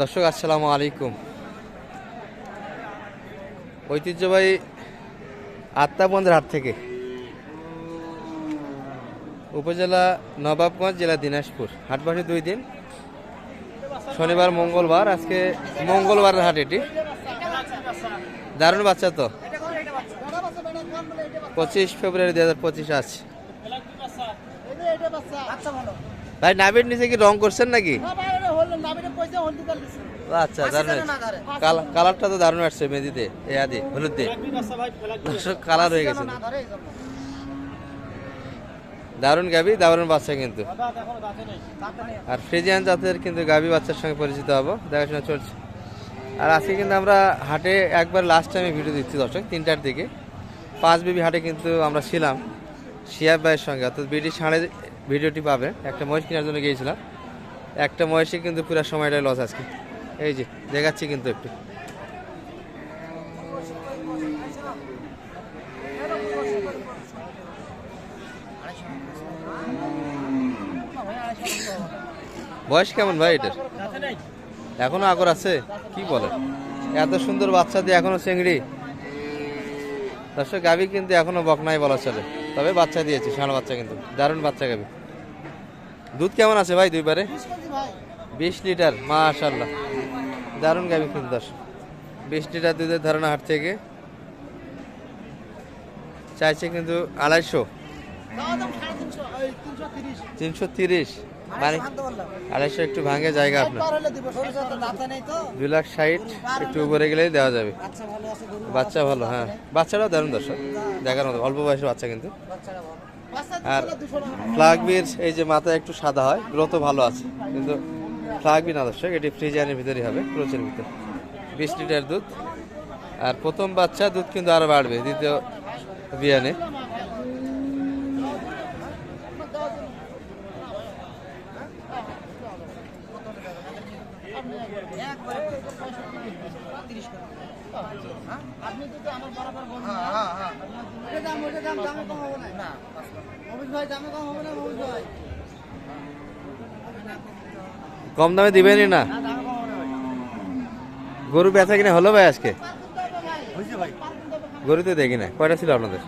দর্শক, আসসালামু আলাইকুম। ঐতিহ্যবাহী আত্মাবন্ধের হাট থেকে উপজেলা নবাবগঞ্জ, জেলা দিনাজপুর। হাট বসে দুই দিন। শনিবার, মঙ্গলবার, আজকে মঙ্গলবারের হাট এটি। দারুণ বাচ্চা তো। পঁচিশ ফেব্রুয়ারি দু হাজার পঁচিশ আছে ভাই, নাবির নিচে কি রং করছেন নাকি? আচ্ছা দারুণ কালা- কালারটা তো দারুণ আসছে মেহেদিতে এ আদি হলুদ দিয়ে। কালার হয়ে গেছে। দারুণ গাবি দারুণ বাচ্চা কিন্তু। আর ফ্রিজিয়ান জাতের কিন্তু গাবি বাচ্চার সঙ্গে পরিচিত হব। দেখাশোনা চলছে। আর আজকে কিন্তু আমরা হাটে একবার লাস্ট টাইমে ভিডিও দিচ্ছি দর্শক তিনটার দিকে। পাঁচ বিবি হাটে কিন্তু আমরা ছিলাম শিয়াব ভাইয়ের সঙ্গে। অর্থাৎ বিডি সাড়ে ভিডিওটি পাবে একটা মহিষ কেনার জন্য গিয়েছিলাম। একটা মহিষে কিন্তু পুরো সময়টাই লস আজকে। এই যে, দেখাচ্ছি কিন্তু একটু। বয়স কেমন ভাই এটার? এখনও আগর আছে? কি বলে? এত সুন্দর বাচ্চা দিয়ে এখনও চেংড়ি? দর্শক গাবি কিন্তু এখনও বকনাই বলা চলে। তবে বাচ্চা দিয়েছে ষাঁড় বাচ্চা কিন্তু। দারুণ বাচ্চা গাভি। দুধ কেমন আছে ভাই দুইবারে? বিশ লিটার মাশাল্লাহ দারুণ কিন্তু দর্শক। বিশ লিটার দুধের ধারণা হাট থেকে। চাইছে কিন্তু আড়াইশো। তিনশো। তিরিশ। মানে আড়াইশো একটু ভাঙে জায়গা আপনার। দুই লাখ ষাট একটু উপরে গেলেই দেওয়া যাবে। বাচ্চা ভালো হ্যাঁ। বাচ্চাটাও দারুণ দর্শক। দেখার মতো অল্প বয়সের বাচ্চা কিন্তু। আর ফ্লাগবির এই যে মাথায় একটু সাদা হয় গ্রোথও ভালো আছে। কিন্তু ফ্লাগবি না দর্শক, এটি ফ্রিজারের ভিতরেই হবে ক্রোচের ভিতরে। বিশ লিটার দুধ। আর প্রথম বাচ্চা, দুধ কিন্তু আরও বাড়বে, দ্বিতীয় বিয়ানে। কম দামে দিবেনই না? গরু বেচা কিনা হলো ভাই আজকে? গরু তো দেখি না কয়টা ছিল আপনাদের?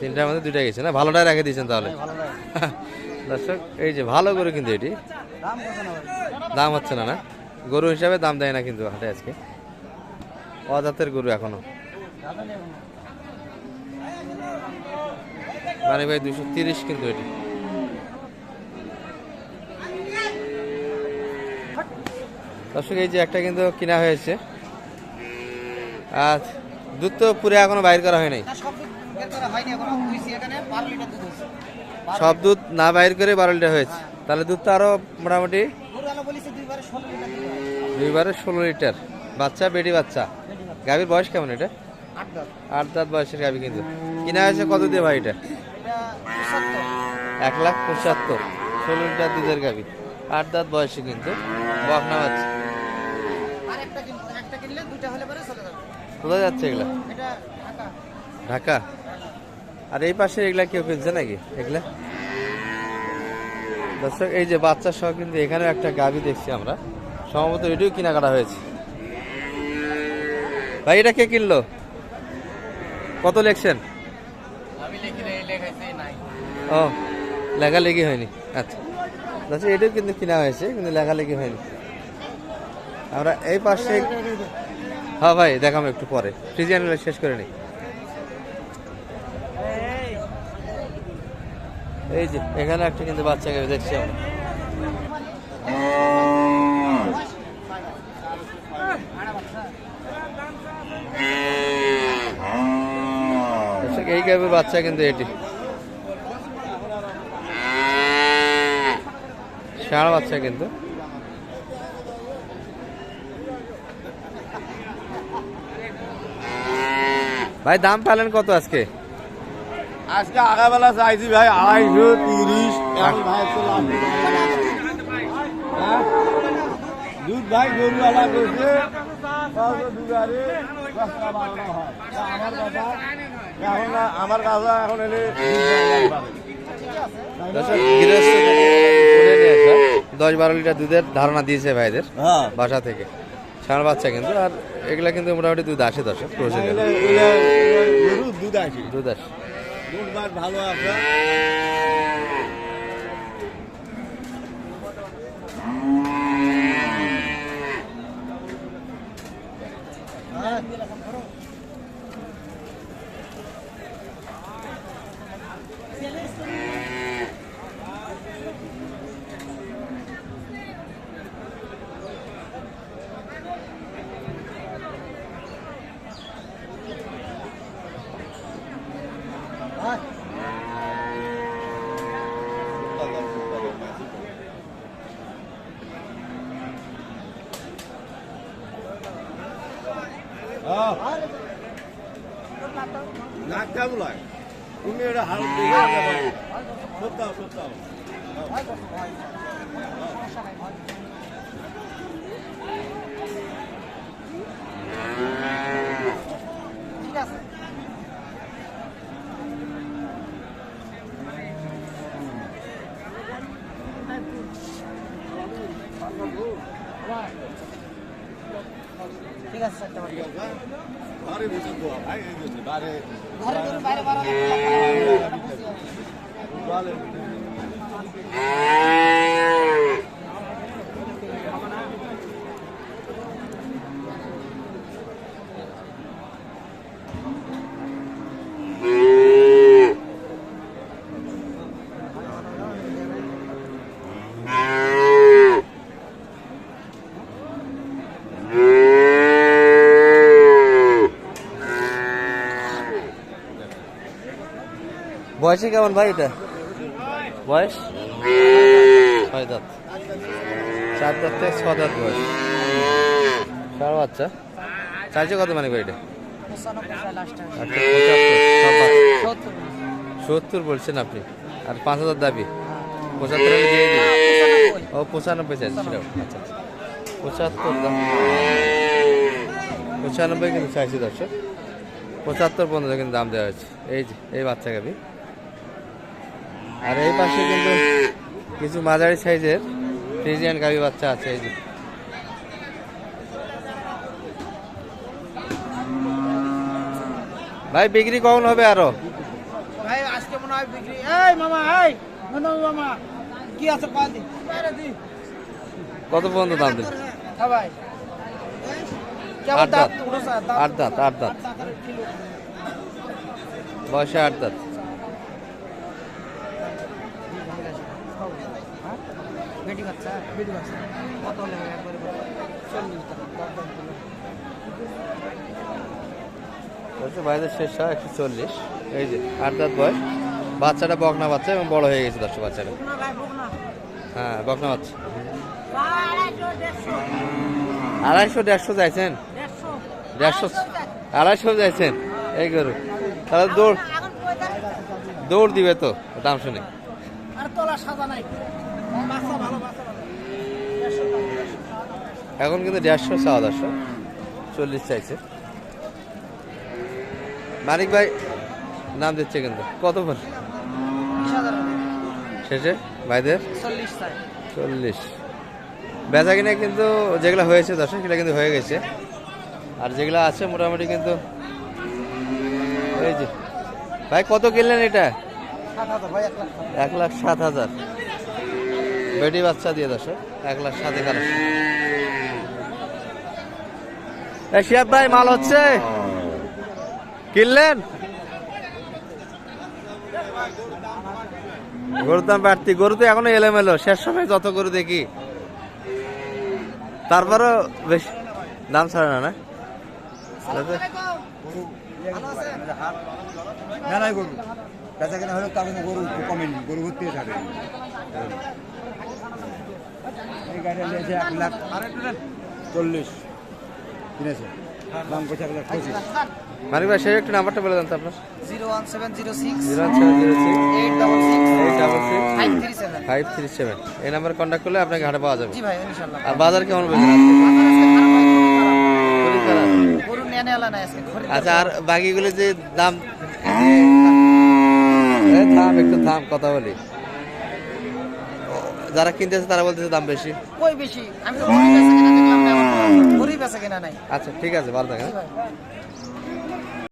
তিনটার মধ্যে দুইটা গেছে না? ভালোটাই রেখে দিয়েছেন তাহলে। দর্শক এই যে ভালো গরু কিন্তু এটি। দাম হচ্ছে না না? গরু হিসাবে দাম দেয় না কিন্তু হাটে আজকে। অজাতের গরু এখনও। মানে ভাই দুশো তিরিশ কিন্তু এটি। দর্শক এই যে একটা কিন্তু কিনা হয়েছে। আর দুধ তো পুরে এখনও বাইর করা হয় নাই। সব দুধ না বাইর করে বারো লিটার হয়েছে। তাহলে দুধ তো আরও মোটামুটি দুইবারে ষোলো লিটার বাচ্চা? বেটি বাচ্চা। গাভীর বয়স কেমন এটা? আট দাঁত। বয়সের গাভী কিন্তু। কিনা হয়েছে কত দিয়ে ভাই এটা? এক লাখ পঁচাত্তর। ষোলো লিটার দুধের গাভী। আট দাঁত বয়সে কিন্তু। বকনা বাচ্চা। কোথায় যাচ্ছে এগুলা? ঢাকা? আর এই পাশে এগুলা কেউ কিনছে নাকি? এগুলা? দর্শক এই যে বাচ্চা সহ কিন্তু এখানেও একটা গাভী দেখছি আমরা। সম্ভবত এটিও কেনাকাটা হয়েছে। ভাই এটা কে কিনলো? কত লেখছেন? ও লেখালেখি হয়নি। আচ্ছা। আচ্ছা এটাও কিন্তু কেনা হয়েছে কিন্তু লেখালেখি হয়নি। আমরা এই পাশে হ্যাঁ ভাই দেখাম একটু পরে। ফ্রিজিয়ান শেষ করে নিই এই যে এখানে একটা কিন্তু বাচ্চাকে দেখছি আমরা। এই বাচ্চা কিন্তু এটি। ষাঁড় বাচ্চা কিন্তু। ভাই দাম পেলেন কত আজকে? আজকে আগাবেলা চাইছি ভাই আড়াইশো তিরিশ। হ্যাঁ? দুধ ভাই গরু আলা করছে আমার এখন এলে আসা দশ বারো লিটার দুধের ধারণা দিয়েছে ভাইদের বাসা থেকে ষাঁড় বাচ্চা কিন্তু আর এগুলা কিন্তু মোটামুটি দুধ আসে গরুর দুধ আছে দুধ আসে ভালো আছে নাকটা বলায় তুমি এটা হাল সত্য সত্যাও সত্যাও ঠিক আছে চারটা বাটি। বারে বেশি দোয়া ভাই এই জন্য বারে ঘরে গরু বাইরে বয়সে কেমন ভাই এটা? বয়স? ছয় দাঁত। চার দাঁত থেকে ছ দাঁত বয়স। ষাঁড় বাচ্চা? চাইছে কত মানে ভাই এটা। আচ্ছা সত্তর। বলছেন আপনি। আর পাঁচ হাজার দাবি? পঁচাত্তর। ও, পঁচানব্বই চাইছে আচ্ছা আচ্ছা। পঁচাত্তর পঁচানব্বই কিন্তু চাইছি দর্শক। পঁচাত্তর পর্যন্ত কিন্তু দাম দেওয়া হয়েছে। এই যে, এই বাচ্চা গাবি। আর এই পাশে কিন্তু কিছু মাঝারি সাইজের ফ্রিজিয়ান গাবি বাচ্চা আছে এই যে। ভাই বিক্রি কখন হবে আরও? ভাই আজকে মনে হয় বিক্রি এই মামা এই মামা কি আছে কয় দি? বাইরে দি। কত পর্যন্ত দাম দেবে হ্যাঁ ভাই। আট দাঁত। আট দাঁত আট দাঁত। বয়সে আট দাঁত। বেটি বাচ্চা বেটি বাচ্চা। কত হলে একবারে? চল্লিশ টাকা দর দাম দিলো। শেষ হয় একশো চল্লিশ। এই যে আট দাঁত বয়স। বাচ্চাটা বকনা বাচ্চা এবং বড় হয়ে গেছে দর্শক বাচ্চাটা। হ্যাঁ বকনা বাচ্চা। আড়াইশো দেড়শো। আড়াইশো দেড়শো আড়াইশো চাইছেন? এই গরু। তাহলে দৌড় দৌড় দিবে তো দাম শুনে। আর তোলা সাজা নাই। এখন কিন্তু দেড়শো চাওয়া দর্শক চল্লিশ চাইছে। মানিক ভাই নাম দিচ্ছে কিন্তু। কত হবে। শেষে? ভাইদের? চল্লিশ। বেচা কিনে কিন্তু যেগুলো হয়েছে দর্শক সেগুলো কিন্তু হয়ে গেছে। আর যেগুলো আছে মোটামুটি কিন্তু এই যে। ভাই কত কিনলেন এটা। এক লাখ সাত হাজার। বেটি বাচ্চা দিয়ে দর্শক এক লাখ সাত এগারো শিয়াব ভাই মাল হচ্ছে? কিনলেন? গরুর দাম বাড়তি। গরু তো এখনও এলোমেলো। শেষ সময় যত গরু দেখি। তারপরও বেশ দাম ছাড়ে না না? মেলায় গরু। বেচা কেনা তার গরু কমেনি গরু ভর্তি থাকে গাড়ি নিয়েছে এক লাখ চল্লিশ কিনেছে দাম করছে এক লাখ পঁচিশ মানিক ভাই সেই একটু নাম্বারটা বলে দেন তো আপনার zero one seven zero six zero seven zero six eight double six eight double six five three seven five three seven এই নাম্বারে কন্ট্যাক্ট করলে আপনাকে হাটে পাওয়া যাবে জি ভাই ইনশাল্লাহ আর বাজার কেমন বলছেন আচ্ছা আর বাকিগুলো যে দাম থাম একটু থাম কথা বলি যারা কিনতেছে তারা বলতেছে দাম বেশি। কই বেশি? আমি তো গরিব আছে কিনা দেখলাম না গরিব আছে কিনা নাই। আচ্ছা ঠিক আছে ভালো থাকেন। ভাই